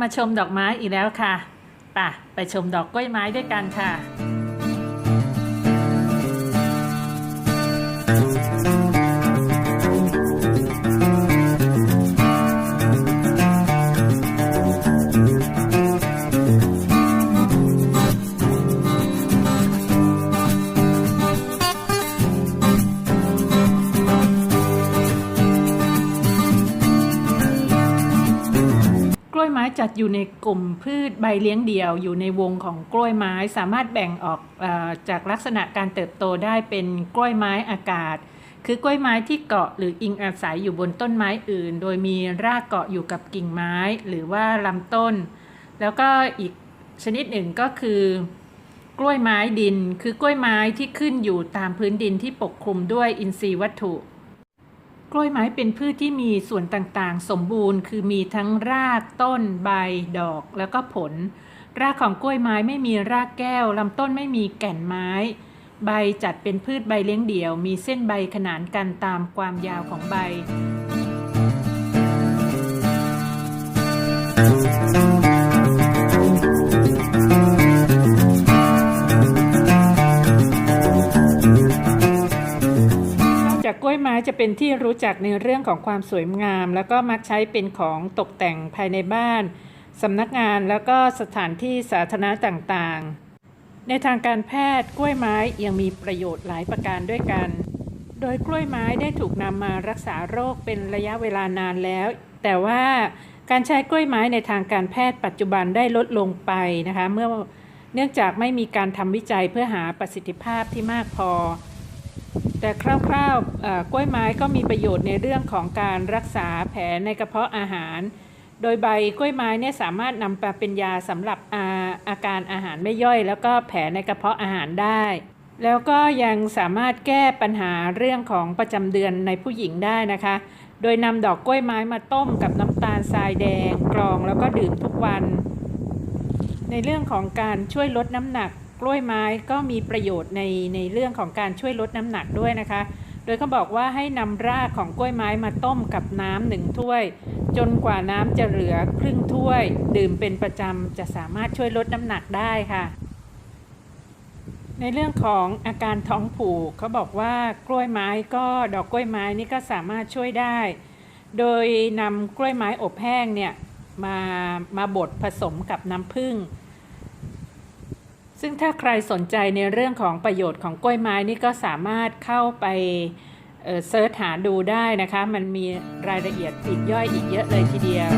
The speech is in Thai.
มาชมดอกไม้อีกแล้วค่ะป่ะไปชมดอกกล้วยไม้ด้วยกันค่ะ จัดอยู่ในกลุ่มพืชใบเลี้ยงเดี่ยว อยู่ในวงของกล้วยไม้ สามารถแบ่งออกอจากลักษณะการเติบโตได้เป็นกล้วยไม้อากาศ คือกล้วยไม้ที่เกาะหรืออิงอาศัยอยู่บนต้นไม้อื่น โดยมีรากเกาะอยู่กับกิ่งไม้ หรือว่าลำต้น แล้วก็อีกชนิดหนึ่งก็คือกล้วยไม้ดิน คือกล้วยไม้ที่ขึ้นอยู่ตามพื้นดินที่ปกคลุมด้วยอินทรีย์วัตถุ กล้วยไม้เป็นพืชที่มีส่วนต่างๆ สมบูรณ์ คือมีทั้งรากต้นใบดอกแล้วก็ผล รากของกล้วยไม้ไม่มีรากแก้วลำต้นไม่มีแก่นไม้ ใบจัดเป็นพืชใบเลี้ยงเดี่ยว มีเส้นใบขนานกันตามความยาวของใบ วยไม้จะเป็นที่รู้จักในเรื่องของความสวยงาม แล้วก็มักใช้เป็นของตกแต่งภายในบ้านสำนักงานแล้วก็สถานที่สาธารณะต่างๆ ในทางการแพทย์กล้วยไม้ยังมีประโยชน์หลายประการด้วยกัน โดยกล้วยไม้ได้ถูกนำมารักษาโรคเป็นระยะเวลานานแล้ว แต่ว่าการใช้กล้วยไม้ในทางการแพทย์ปัจจุบันได้ลดลงไปนะคะ เมื่อเนื่องจากไม่มีการทำวิจัยเพื่อหาประสิทธิภาพที่มากพอ แต่คร่าวๆกล้วยไม้ก็มีประโยชน์ในเรื่องของการรักษาแผลในกระเพาะอาหาร โดยใบกล้วยไม้เนี่ยสามารถนำมาเป็นยาสำหรับอาอาการอาหารไม่ย่อย แล้วก็แผลในกระเพาะอาหารได้ แล้วก็ยังสามารถแก้ปัญหาเรื่องของประจำเดือนในผู้หญิงได้นะคะ โดยนำดอกกล้วยไม้มาต้มกับน้ำตาลทรายแดงกรองแล้วก็ดื่มทุกวัน ในเรื่องของการช่วยลดน้ำหนัก กล้วยไม้ก็มีประโยชน์ในในเรื่องของการช่วยลดน้ำหนักด้วยนะคะ โดยเขาบอกว่าให้นำรากของกล้วยไม้มาต้มกับน้ำหนึ่งถ้วย จนกว่าน้ำจะเหลือครึ่งถ้วย ดื่มเป็นประจำจะสามารถช่วยลดน้ำหนักได้ค่ะ ในเรื่องของอาการท้องผูกเขาบอกว่ากล้วยไม้ก็ดอกกล้วยไม้นี่ก็สามารถช่วยได้ โดยนำกล้วยไม้อบแห้งเนี่ยมามาบดผสมกับน้ำผึ้ง ซึ่งถ้าใครสนใจในเรื่องของประโยชน์ของกล้วยไม้นี่ก็สามารถเข้าไปเซิร์ชหาดูได้นะคะ มันมีรายละเอียดปลีกย่อยอีกเยอะเลยทีเดียว